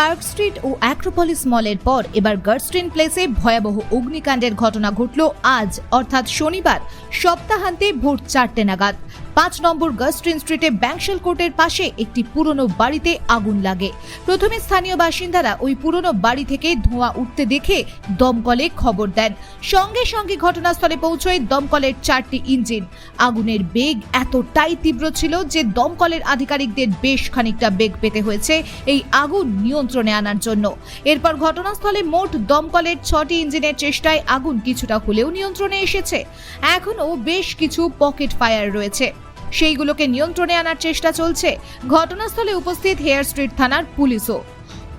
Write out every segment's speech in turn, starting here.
Park street ও Acropolis মলের পর এবার গার্স্টিন প্লেসে ভয়াবহ অগ্নিকাণ্ডের ঘটনা ঘটল আজ, অর্থাৎ শনিবার, সপ্তাহান্তে ভোর চারটে নাগাদ। পাঁচ নম্বর গার্স্টিন স্ট্রিটে ব্যাংশাল কোর্টের পাশে একটি পুরনো বাড়িতে আগুন লাগে। প্রথমে স্থানীয় বাসিন্দারা ওই পুরনো বাড়ি থেকে ধোঁয়া উঠতে দেখে দমকলে খবর দেন। সঙ্গে সঙ্গে ঘটনাস্থলে পৌঁছয় দমকলের চারটি ইঞ্জিন। আগুনের বেগ এতটাই তীব্র ছিল যে দমকলের আধিকারিকদের বেশ খানিকটা বেগ পেতে হয়েছে। এই আগুন নিয়ন্ত্রণে আনার জন্য। এরপর ঘটনাস্থলে মোট দমকলের ছটি ইঞ্জিনের চেষ্টায় আগুন কিছুটা হলেও নিয়ন্ত্রণে এসেছে। এখনও বেশ কিছু পকেট ফায়ার রয়েছে। সেইগুলোকে নিয়ন্ত্রণে আনার চেষ্টা চলছে। ঘটনাস্থলে উপস্থিত হেয়ার স্ট্রিট থানার পুলিশও।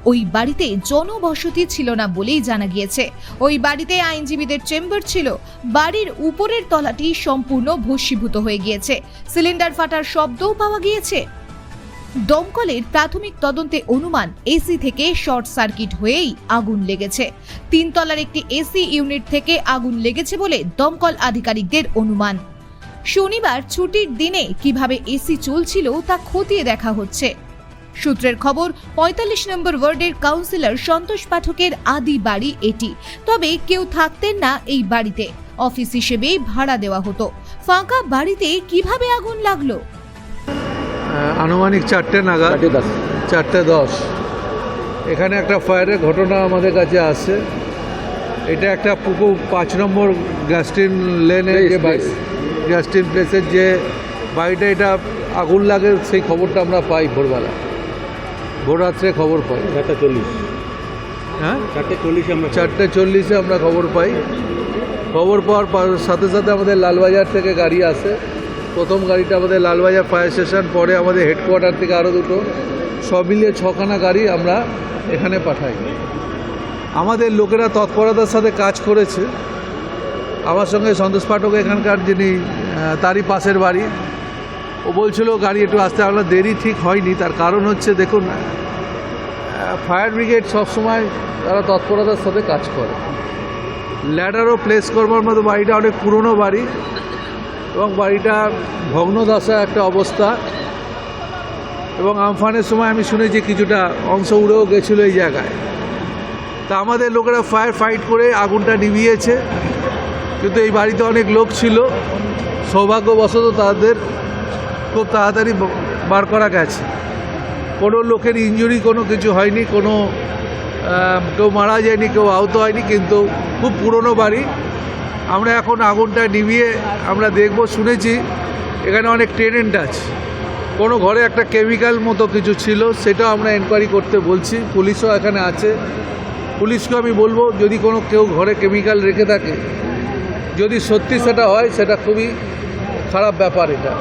ওই বাড়িতে জনবসতি ছিল না বলেই জানা গিয়েছে। ওই বাড়িতে আইনজীবীদের চেম্বার ছিল। বাড়ির উপরের তলাটি সম্পূর্ণ ভস্মীভূত হয়ে গিয়েছে। সিলিন্ডার ফাটার শব্দও পাওয়া গিয়েছে। দমকলের প্রাথমিক তদন্তে অনুমান এসি থেকে শর্ট সার্কিট হয়েই আগুন লেগেছে। তিনতলার একটি এসি ইউনিট থেকে আগুন লেগেছে বলে দমকল আধিকারিকদের অনুমান। শনিবার ছুটির দিনে কীভাবে এসি চলছিল তা খতিয়ে দেখা হচ্ছে। সূত্রের খবর, পঁয়তাল্লিশ নম্বর ওয়ার্ডের কাউন্সিলর সন্তোষ পাঠকের আদি বাড়ি এটি। তবে কেউ থাকতেন না এই বাড়িতে। অফিস হিসেবেই ভাড়া দেওয়া হতো। ফাঁকা বাড়িতে কীভাবে আগুন লাগল? আনুমানিক চারটে নাগাদ চারটে দশ। এখানে একটা ফায়ারের ঘটনা আমাদের কাছে আসে। এটা একটা পুকুর পাঁচ নম্বর গ্যাস্টিন লেনে যে. গ্যাস্টিন প্লেসের যে বাড়িটা এটা আগুন লাগে সেই খবরটা আমরা পাই ভোরবেলা। ভোর রাত্রে খবর পাই। চারটে চল্লিশ। হ্যাঁ? চারটে চল্লিশ আমরা চারটে চল্লিশে আমরা খবর পাই। খবর পাওয়ার সাথে সাথে আমাদের লালবাজার থেকে গাড়ি আসে। প্রথম গাড়িটা আমাদের লালবাজার ফায়ার স্টেশন পরে আমাদের হেডকোয়ার্টার থেকে আরও দুটো। সব মিলিয়ে ছখানা গাড়ি আমরা এখানে পাঠাই। আমাদের লোকেরা তৎপরতার সাথে কাজ করেছে। আমার সঙ্গে সন্তোষ পাঠক এখানকার, যিনি তারই পাশের বাড়ি। ও বলছিল, গাড়ি একটু আসতে আমরা দেরি ঠিক হয়নি। তার কারণ হচ্ছে, দেখুন ফায়ার ব্রিগেড সবসময় তারা তৎপরতার সাথে কাজ করে। ল্যাডারও প্লেস করবার মতো বাড়িটা অনেক পুরনো বাড়ি। এবং বাড়িটা ভগ্নদশা একটা অবস্থা। এবং আমফানের সময় আমি শুনেছি কিছুটা অংশ উড়েও গেছিল এই জায়গায়। তা আমাদের লোকেরা ফায়ার ফাইট করে আগুনটা নিভিয়েছে। কিন্তু এই বাড়িতে অনেক লোক ছিল। সৌভাগ্যবশত তাদের খুব তাড়াতাড়ি বার করা গেছে। কোনো লোকের ইঞ্জুরি কোনো কিছু হয়নি, কোনো কেউ মারা যায়নি, কেউ আহত হয়নি, কিন্তু খুব পুরনো বাড়ি। আমরা এখন আগুনটা নিভিয়ে আমরা দেখব, শুনেছি। এখানে অনেক টেনেন্ট আছে। কোনো ঘরে একটা কেমিক্যাল মতো কিছু ছিল, সেটাও আমরা এনকোয়ারি করতে বলছি। পুলিশও এখানে আছে। পুলিশকে আমি বলব, যদি কোনো কেউ ঘরে কেমিক্যাল রেখে থাকে, যদি সত্যি সেটা হয়, সেটা খুবই খারাপ ব্যাপার এটা।